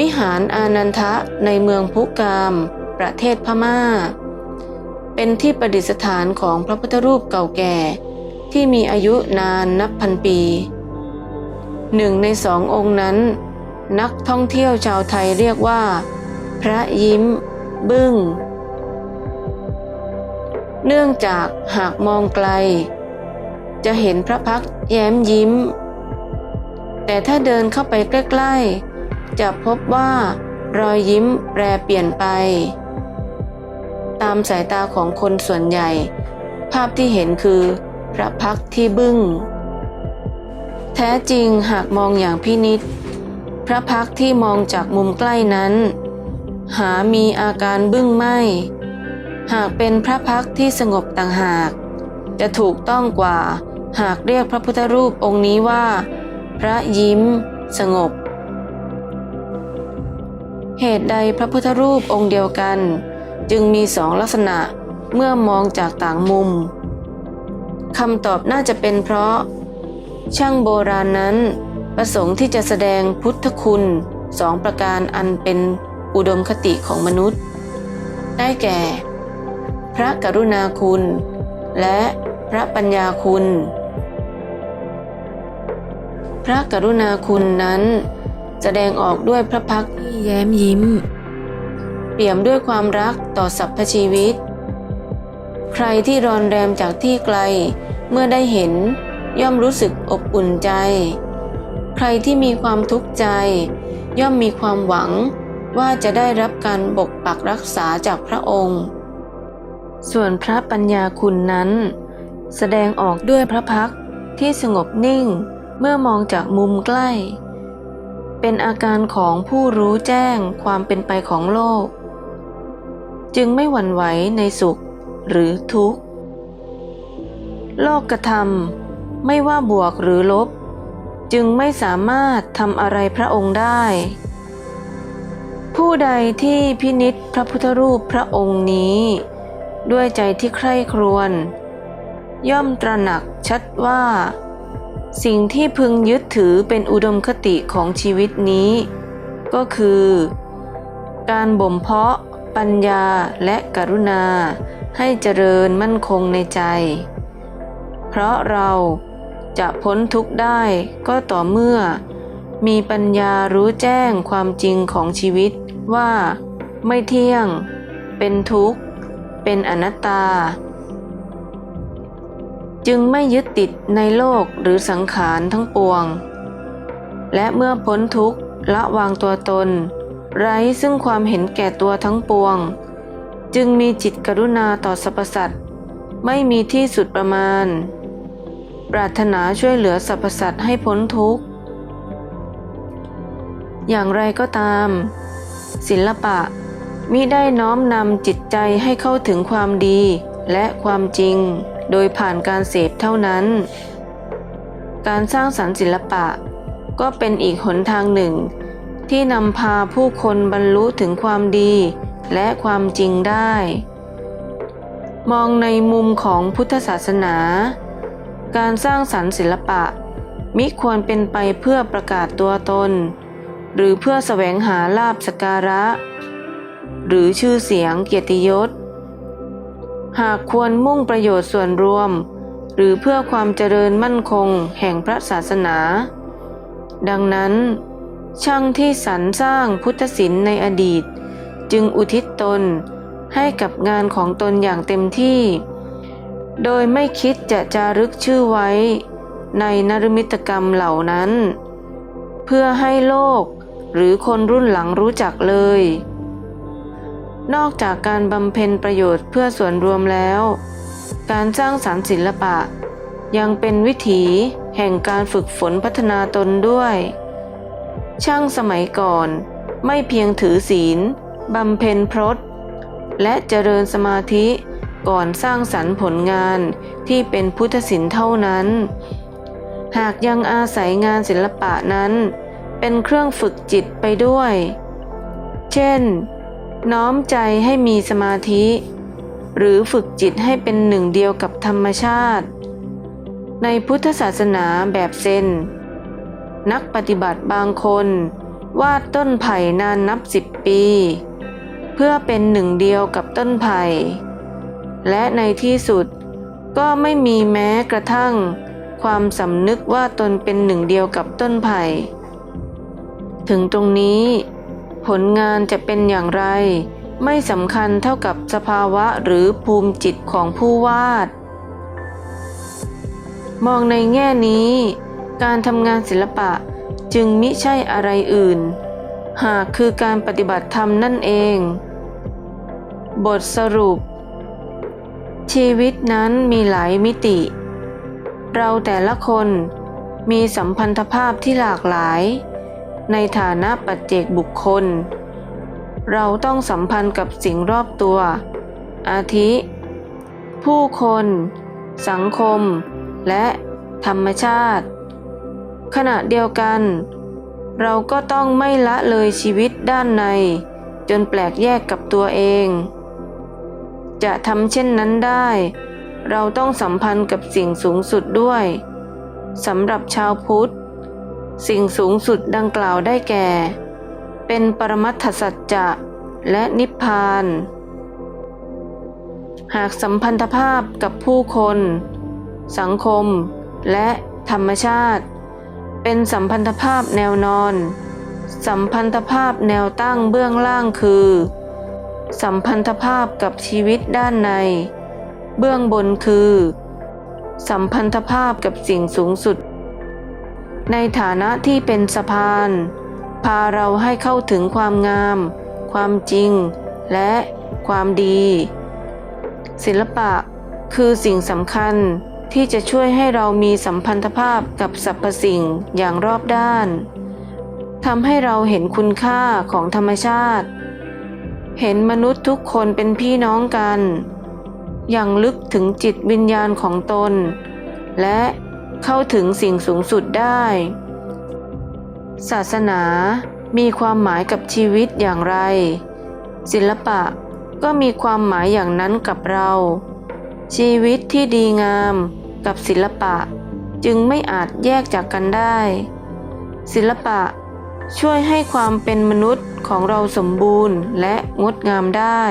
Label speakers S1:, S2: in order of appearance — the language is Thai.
S1: วิหารอานันทะในเมืองพุกาม ประเทศพม่า เป็นที่ประดิษฐานของพระพุทธรูปเก่าแก่ ที่มีอายุนานนับพันปีหนึ่งในสององค์นั้น นักท่องเที่ยวชาวไทยเรียกว่า พระยิ้ม บึ้ง เนื่องจากหากมองไกล จะเห็นพระพักแย้มยิ้ม แต่ถ้าเดินเข้าไปใกล้ๆ จะพบว่ารอยยิ้มแปรเปลี่ยนไป ตามสายตาของคนส่วนใหญ่ ภาพที่เห็นคือพระพักที่บึ้ง แท้จริงหากมองอย่างพินิษพระพักที่มองจากมุมใกล้นั้น หามีอาการบึ้งไม่ หากเป็นพระพักที่สงบต่างหาก จะถูกต้องกว่าหากเรียกพระพุทธรูปองค์นี้ว่า พระยิ้ม สงบ เหตุใดพระพุทธรูปองค์เดียวกัน จึงมีสองลักษณะเมื่อมองจากต่างมุมคำตอบน่าจะเป็นเพราะ ช่างโบราณนั้น ประสงค์ที่จะแสดงพุทธคุณสองประการอันเป็นอุดมคติของมนุษย์ ได้แก่ พระกรุณาคุณ และพระปัญญาคุณ พระกรุณาคุณนั้น แสดงออกด้วยพระพักที่แย้มยิ้ม เปี่ยมด้วยความรักต่อสรรพชีวิต ใครที่รอนแรมจากที่ไกล เมื่อได้เห็นย่อมรู้สึกอบอุ่นใจ ใครที่มีความทุกข์ใจ ย่อมมีความหวังว่าจะได้รับการปกปักรักษาจากพระองค์ ส่วนพระปัญญาคุณนั้น แสดงออกด้วยพระพักที่สงบนิ่งเมื่อมองจากมุมใกล้ เป็นอาการของผู้รู้แจ้งความเป็นไปของโลก จึงไม่หวั่นไหวในสุขหรือทุกข์ โลกกระทำไม่ว่าบวกหรือลบ จึงไม่สามารถทำอะไรพระองค์ได้ ผู้ใดที่พินิษพระพุทธรูปพระองค์นี้ ด้วยใจที่ใคร่ครวญย่อมตระหนักชัดว่า สิ่งที่พึงยึดถือเป็นอุดมคติของชีวิตนี้ ก็คือ การบ่มเพาะ ปัญญาและกรุณา ให้เจริญมั่นคงในใจ เพราะเราจะพ้นทุกข์ได้ก็ต่อเมื่อ มีปัญญารู้แจ้งความจริงของชีวิตว่า ไม่เที่ยง เป็นทุกข์ เป็นอนัตตา จึงไม่ยึดติดในโลกหรือสังขารทั้งปวง และเมื่อพ้นทุกข์ละวางตัวตน ไร้ซึ่งความเห็นแก่ตัวทั้งปวง จึงมีจิตกรุณาต่อสรรพสัตว์ไม่มีที่สุดประมาณ ปรารถนาช่วยเหลือสรรพสัตว์ให้พ้นทุกข์ อย่างไรก็ตาม ศิลปะมิได้น้อมนำจิตใจให้เข้าถึงความดีและความจริง โดยผ่านการเสพเท่านั้น การสร้างสรรค์ศิลปะ ก็เป็นอีกหนทางหนึ่ง ที่นำพาผู้คนบรรลุถึงความดีและความจริงได้ มองในมุมของพุทธศาสนา การสร้างสรรค์ศิลปะ มิควรเป็นไปเพื่อประกาศตัวตน หรือเพื่อแสวงหาลาบสกการะ หรือชื่อเสียงเกียรติยศ หากควรมุ่งประโยชน์ส่วนรวม หรือเพื่อความเจริญมั่นคงแห่งพระศาสนา ดังนั้น ช่างที่สรรสร้างพุทธศิลป์ในอดีต จึงอุทิศตนให้กับงานของตนอย่างเต็มที่ โดยไม่คิดจะจารึกชื่อไว้ในนรมิตกรรมเหล่านั้น เพื่อให้โลกหรือคนรุ่นหลังรู้จักเลย นอกจากการบำเพ็ญประโยชน์เพื่อส่วนรวมแล้ว การสร้างสรรค์ศิลปะ ยังเป็นวิถีแห่งการฝึกฝนพัฒนาตนด้วย ช่างสมัยก่อนไม่เพียงถือศีลบำเพ็ญพรตและเจริญสมาธิก่อนสร้างสรรค์ผลงานที่เป็นพุทธศิลป์เท่านั้น หากยังอาศัยงานศิลปะนั้น เป็นเครื่องฝึกจิตไปด้วย เช่น น้อมใจให้มีสมาธิ หรือฝึกจิตให้เป็นหนึ่งเดียวกับธรรมชาติ ในพุทธศาสนาแบบเซน นักปฏิบัติบางคน วาดต้นไผ่นานนับสิบปี เพื่อเป็นหนึ่งเดียวกับต้นไผ่ และในที่สุดก็ไม่มีแม้กระทั่ง ความสำนึกว่าตนเป็นหนึ่งเดียวกับต้นไผ่ ถึงตรงนี้ ผลงานจะเป็นอย่างไร ไม่สำคัญเท่ากับสภาวะหรือภูมิจิตของผู้วาด มองในแง่นี้ การทำงานศิลปะจึงมิใช่อะไรอื่น หากคือการปฏิบัติธรรมนั่นเอง บทสรุป ชีวิตนั้นมีหลายมิติ เราแต่ละคนมีสัมพันธภาพที่หลากหลาย ในฐานะปัจเจกบุคคล เราต้องสัมพันธ์กับสิ่งรอบตัว อาทิ ผู้คน สังคม และธรรมชาติ ขณะเดียวกัน เราก็ต้องไม่ละเลยชีวิตด้านใน จนแปลกแยกกับตัวเอง จะทำเช่นนั้นได้ เราต้องสัมพันธ์กับสิ่งสูงสุดด้วยสำหรับชาวพุทธ สิ่งสูงสุดดังกล่าวได้แก่ เป็นปรมัตถสัจจะและนิพพาน หากสัมพันธภาพกับผู้คน สังคม และธรรมชาติ เป็นสัมพันธภาพแนวนอน สัมพันธภาพแนวตั้งเบื้องล่างคือ สัมพันธภาพกับชีวิตด้านใน เบื้องบนคือ สัมพันธภาพกับสิ่งสูงสุด ในฐานะที่เป็นสะพาน พาเราให้เข้าถึงความงาม ความจริง และความดี ศิลปะคือสิ่งสำคัญที่จะช่วยให้เรามีสัมพันธภาพกับสรรพสิ่งอย่างรอบด้านทำให้เราเห็นคุณค่าของธรรมชาติ เห็นมนุษย์ทุกคนเป็นพี่น้องกัน อย่างลึกถึงจิตวิญญาณของตน และ เข้าถึงสิ่งสูงสุดได้ ศาสนามีความหมายกับชีวิตอย่างไร ศิลปะก็มีความหมายอย่างนั้นกับเรา ชีวิตที่ดีงามกับศิลปะจึงไม่อาจแยกจากกันได้ ศิลปะช่วยให้ความเป็นมนุษย์ของเราสมบูรณ์และงดงามได้